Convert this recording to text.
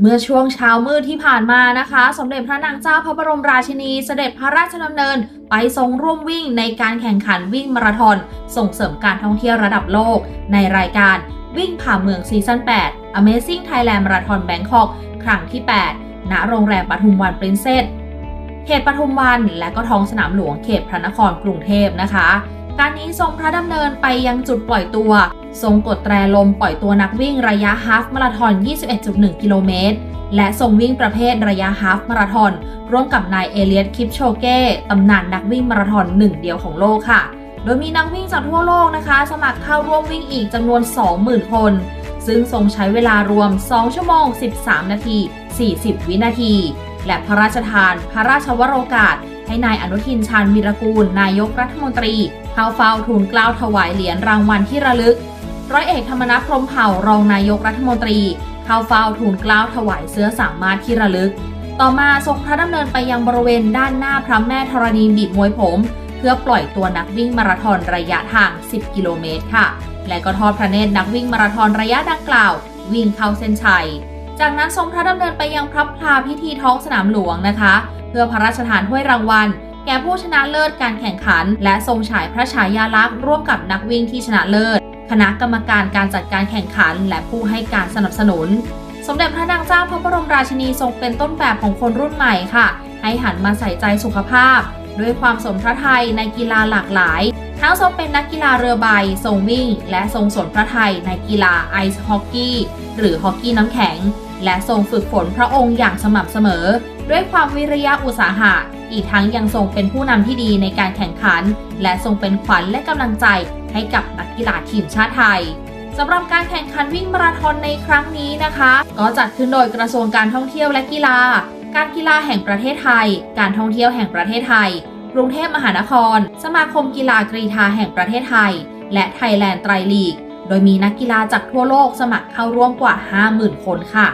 เมื่อช่วงเช้ามืดที่ผ่านมานะคะ สมเด็จพระนางเจ้าพระบรมราชินีเสด็จพระราชดำเนิน ไปทรงร่วมวิ่งในการแข่งขันวิ่งมาราธอนส่งเสริมการท่องเที่ยวระดับโลก ในรายการวิ่งผ่าเมืองซีซั่น 8 Amazing Thailand Marathon Bangkok ครั้งที่ 8 ณ โรงแรมปทุมวันปรินเซสเขตปทุมวันและก็ท้องสนามหลวงเขตพระนครกรุงเทพนะคะ การนี้ทรงพระดำเนินไปยังจุดปล่อยตัว ทรงกดแตรลมปล่อยตัวนักวิ่งระยะฮาฟมาราธอน 21.1 กิโลเมตร และทรงวิ่งประเภทระยะฮาฟมาราธอน ร่วมกับนายเอเลียตคิปโชเก้ตำนานนักวิ่งมาราธอนหนึ่งเดียวของโลกค่ะ โดยมีนักวิ่งจากทั่วโลกนะคะ สมัครเข้าร่วมวิ่งอีกจำนวน 20,000 คน ซึ่งทรงใช้เวลารวม 2 ชั่วโมง 13 นาที 40 วินาที และพระราชทาน พระราชวโรกาสให้นายอนุทินชาญวีรกูล นายกรัฐมนตรีเข้าเฝ้าทูลกล้าวถวายเหรียญรางวัลที่ระลึก ร้อยเอกธรรมนัฐพรมเผ่ารองนายกรัฐมนตรี เข้าเฝ้าทูลเกล้าถวายเสื้อสามารถที่ระลึก ต่อมาทรงพระดำเนินไปยังบริเวณด้านหน้าพระแม่ธรณีบีบมวยผม เพื่อปล่อยตัวนักวิ่งมาราธอนระยะทาง 10 กิโลเมตรค่ะ และก็ทอดพระเนตรนักวิ่งมาราธอนระยะดังกล่าว วิ่งเข้าเส้นชัย จากนั้นทรงพระดำเนินไปยังพระพลาพิธีท้องสนามหลวงนะคะ เพื่อพระราชทานถ้วยรางวัลแก่ผู้ชนะเลิศการแข่งขัน และทรงฉายพระฉายาลักษณ์ร่วมกับนักวิ่งที่ชนะเลิศ คณะกรรมการการจัดการแข่งขัน และผู้ให้การสนับสนุน สมเด็จพระนางเจ้าพระบรมราชินีทรงเป็นต้นแบบของคนรุ่นใหม่ค่ะ ให้หันมาใส่ใจสุขภาพ ด้วยความสนพระไทยในกีฬาหลากหลาย ทั้งทรงเป็นนักกีฬาเรือใบ ทรงวิ่ง และทรงสนพระไทยในกีฬาไอซ์ฮอกกี้หรือฮอกกี้น้ำแข็ง และทรงฝึกฝนพระองค์อย่างสม่ำเสมอ ด้วยความวิริยะอุตสาหะ อีกทั้งยังทรงเป็นผู้นำที่ดีในการแข่งขัน และทรงเป็นขวัญและกำลังใจ ให้กับนักกีฬาทีมชาติไทยสำหรับการแข่งขันวิ่งมาราธอนในครั้งนี้นะคะ ก็จัดขึ้นโดยกระทรวงการท่องเที่ยวและกีฬา การกีฬาแห่งประเทศไทย การท่องเที่ยวแห่งประเทศไทย กรุงเทพมหานคร สมาคมกีฬากรีฑาแห่งประเทศไทย และไทยแลนด์ไตรลีก โดยมีนักกีฬาจากทั่วโลกสมัครเข้าร่วมกว่า 50,000 คนค่ะ